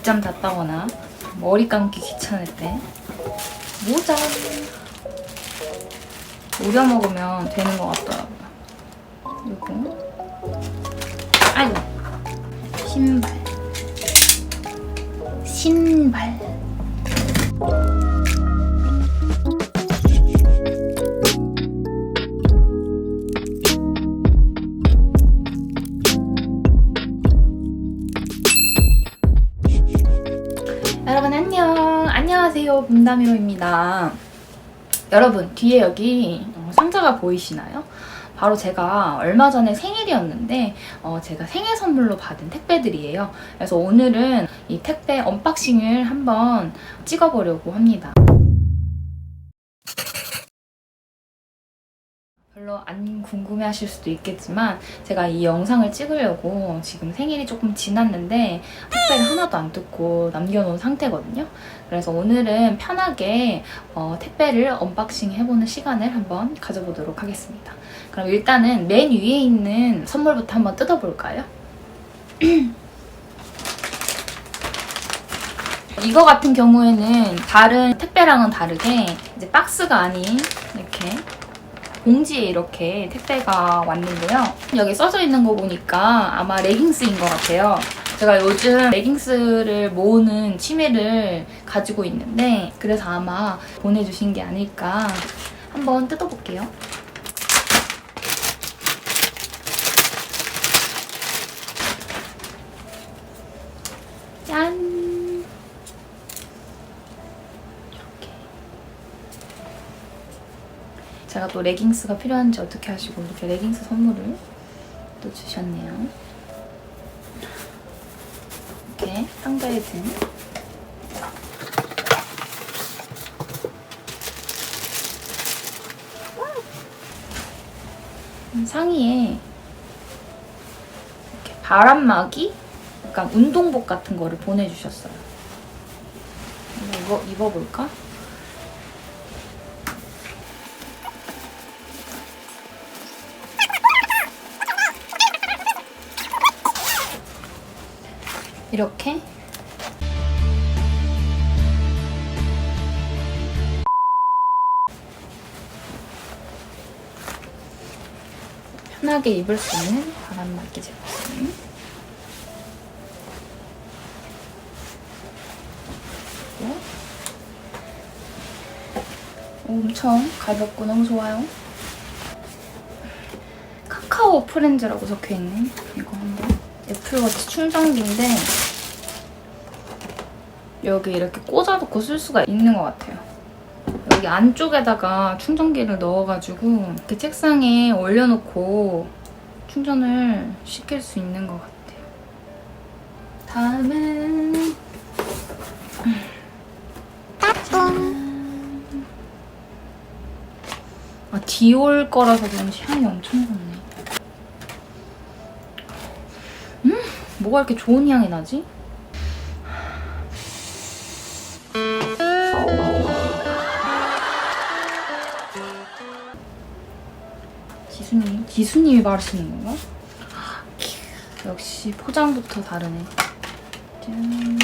늦잠 잤다거나 머리 감기 귀찮을 때 모자 우려 먹으면 되는 것 같더라고요. 요거. 아이고 신발. 신발 안녕하세요 봄다미로입니다. 여러분 뒤에 여기 어, 상자가 보이시나요? 바로 제가 얼마 전에 생일이었는데 어, 제가 생일 선물로 받은 택배들이에요. 그래서 오늘은 이 택배 언박싱을 한번 찍어보려고 합니다 별로 안 궁금해 하실 수도 있겠지만 제가 이 영상을 찍으려고 지금 생일이 조금 지났는데 택배를 하나도 안 뜯고 남겨놓은 상태거든요. 그래서 오늘은 편하게 어, 택배를 언박싱 해보는 시간을 한번 가져보도록 하겠습니다. 그럼 일단은 맨 위에 있는 선물부터 한번 뜯어볼까요? 이거 같은 경우에는 다른 택배랑은 다르게 이제 박스가 아닌 이렇게 봉지에 이렇게 택배가 왔는데요. 여기 써져 있는 거 보니까 아마 레깅스인 것 같아요. 제가 요즘 레깅스를 모으는 취미를 가지고 있는데 그래서 아마 보내주신 게 아닐까 한번 뜯어볼게요. 짠! 이렇게. 제가 또 레깅스가 필요한지 어떻게 하시고 이렇게 레깅스 선물을 또 주셨네요. 이렇게 상자에 든 음, 상의에 이렇게 바람막이 약간 운동복 같은 거를 보내주셨어요. 이거 입어볼까? 이렇게. 편하게 입을 수 있는 바람막이 제품. 그리고 엄청 가볍고 너무 좋아요. 카카오 프렌즈라고 적혀있는 이거 한번 애플워치 충전기인데 여기 이렇게 꽂아놓고 쓸 수가 있는 것 같아요. 여기 안쪽에다가 충전기를 넣어가지고 이렇게 책상에 올려놓고 충전을 시킬 수 있는 것 같아요. 다음은. 아 디올 거라서 그런지 향이 엄청 좋네. 뭐가 이렇게 좋은 향이 나지? 지수님, 지수님이 바르시는 건가? 역시 포장부터 다르네. 짠.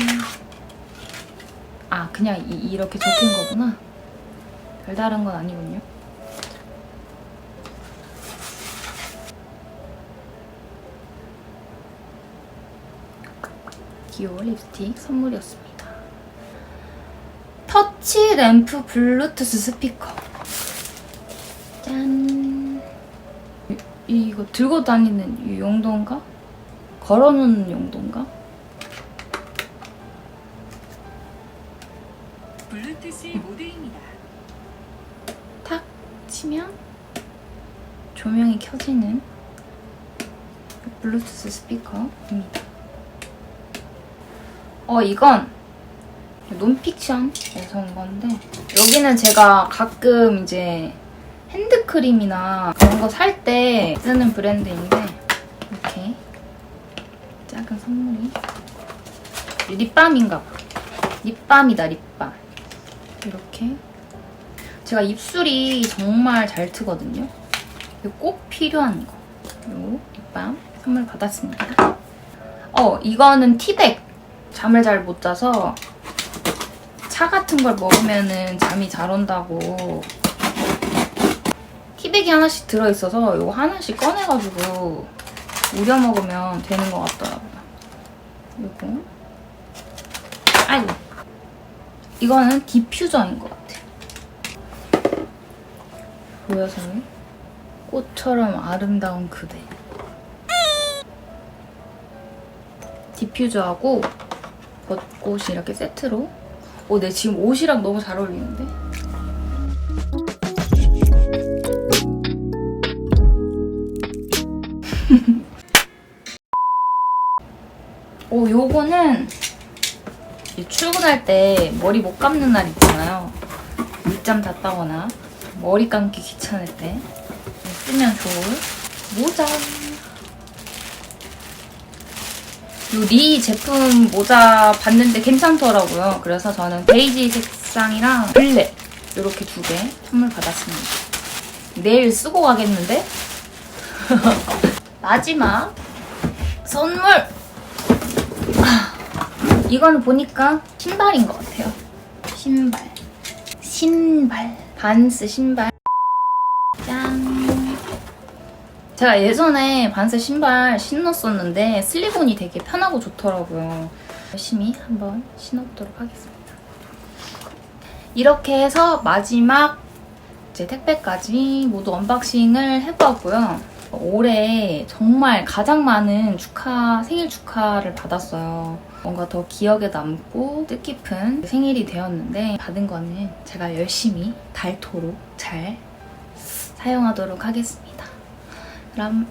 아, 그냥 이, 이렇게 적힌 거구나. 별다른 건 아니군요. 디올 립스틱 선물이었습니다. 터치 램프 블루투스 스피커. 짠. 이, 이거 들고 다니는 이 용도인가? 걸어놓는 용도인가? 블루투스 모드입니다. 탁 치면 조명이 켜지는 블루투스 스피커입니다. 어, 이건 논픽션에서 온 건데 여기는 제가 가끔 이제 핸드크림이나 그런 거 살 때 쓰는 브랜드인데 이렇게 작은 선물이 립밤인가 봐. 립밤이다, 립밤. 이렇게 제가 입술이 정말 잘 트거든요. 꼭 필요한 거. 요 립밤 선물 받았습니다. 어, 이거는 티백 잠을 잘 못 자서 차 같은 걸 먹으면은 잠이 잘 온다고 티백이 하나씩 들어있어서 이거 하나씩 꺼내가지고 우려 먹으면 되는 것 같더라고요. 이거 아이고 이거는 디퓨저인 것 같아요. 보여서 꽃처럼 아름다운 그대. 디퓨저하고 벚꽃이 이렇게 세트로. 오, 내 지금 옷이랑 너무 잘 어울리는데? 오, 요거는 이 출근할 때 머리 못 감는 날 있잖아요. 늦잠 잤다거나 머리 감기 귀찮을 때 쓰면 좋을 모자. 리 제품 모자 봤는데 괜찮더라고요. 그래서 저는 베이지 색상이랑 블랙 이렇게 두 개 선물 받았습니다. 내일 쓰고 가겠는데? 마지막 선물! 아, 이거는 보니까 신발인 것 같아요. 신발. 신발. 반스 신발. 제가 예전에 반스 신발 신었었는데 슬리본이 되게 편하고 좋더라고요. 열심히 한번 신어보도록 하겠습니다. 이렇게 해서 마지막 이제 택배까지 모두 언박싱을 해보았고요. 올해 정말 가장 많은 축하, 생일 축하를 받았어요. 뭔가 더 기억에 남고 뜻깊은 생일이 되었는데 받은 거는 제가 열심히 닳도록 잘 사용하도록 하겠습니다. 그럼